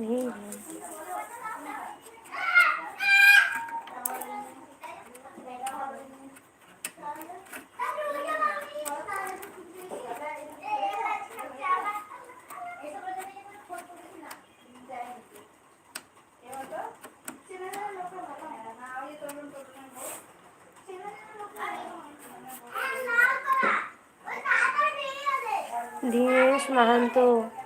nih. Dish.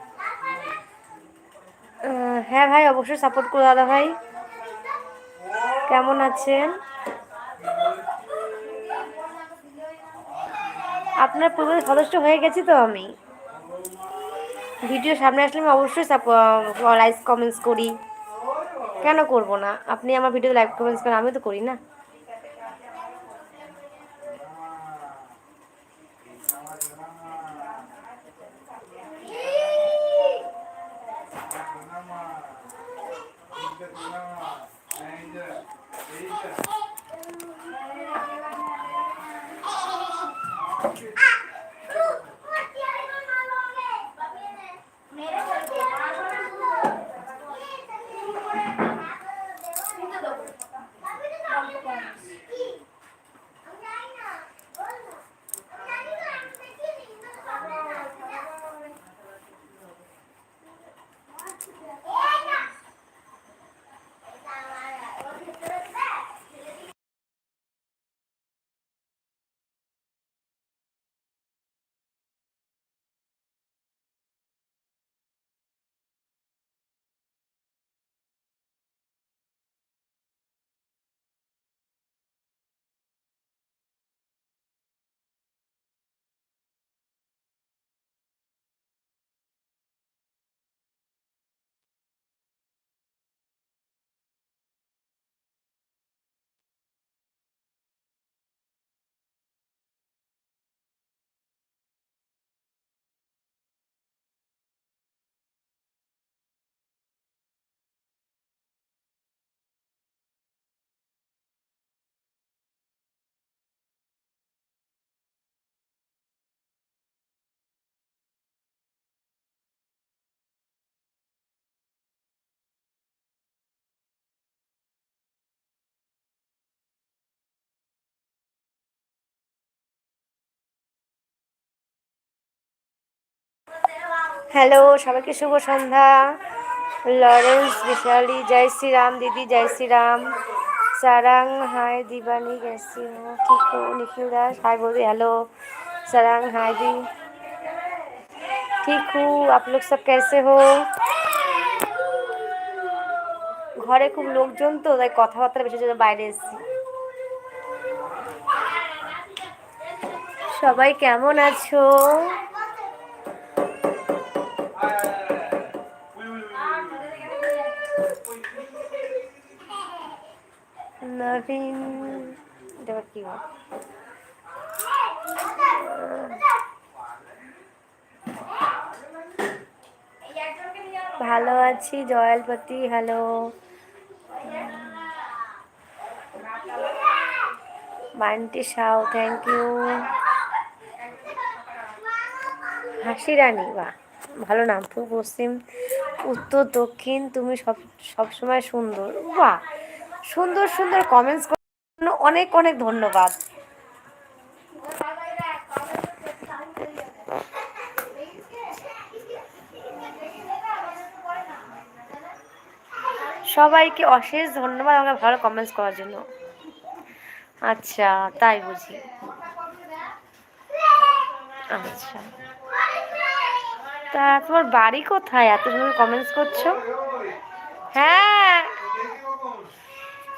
হ্যাঁ ভাই, অবশ্যই সাপোর্ট করো দাদা ভাই। কেমন আছেন? আপনার পুরো সদস্য হয়ে গেছি তো আমি। ভিডিও সামনে আসলে আমি অবশ্যই লাইক কমেন্টস করি। কেন করব না? আপনি আমার ভিডিও লাইক কমেন্টস করেন আমি তো করি না। হ্যালো, সবাইকে শুভ সন্ধ্যা। লরেন্স, বিশালী, জয় শ্রীরাম, দিদি, জয় শ্রীরাম। সারাং, হাই, দিবানি গেছি ঠিকু নিখিল দাস, হাই বৌদি, হ্যালো। সারাং, হাই, দি। ঠিক হু আপ লোক সব কেসে হো? ঘরে খুব লোকজন তো, তাই কথাবার্তা বেশি জন্য বাইরে এসেছি। সবাই কেমন আছো? নবীন এটা কি ভালো আছি জয়ালপতি hello Bunty Sau thank you হাসি রানী বা ভালো নাম পূর্ব পশ্চিম, উত্তর দক্ষিণ, তুমি সব, সবসময় সুন্দর, বাহ। সুন্দর সুন্দর কমেন্টস জন্য অনেক অনেক ধন্যবাদ। সবাইকে অশেষ ধন্যবাদ আমাকে ভালো কমেন্টস করার জন্য। আচ্ছা তাই বুঝি। আচ্ছা। তা তোমার বাড়ি কোথায়? এত সুন্দর কমেন্টস করছ? হ্যাঁ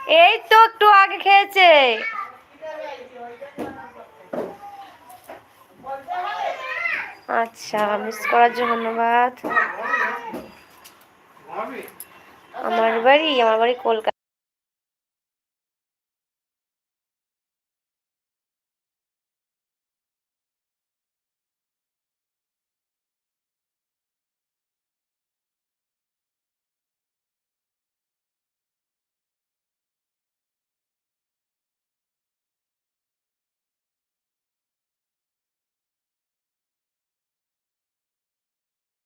এই তো একটু আগে খেয়েছে। আচ্ছা মিস করার জন্য ধন্যবাদ। আমার বাড়ি আমার বাড়ি কলকাতা।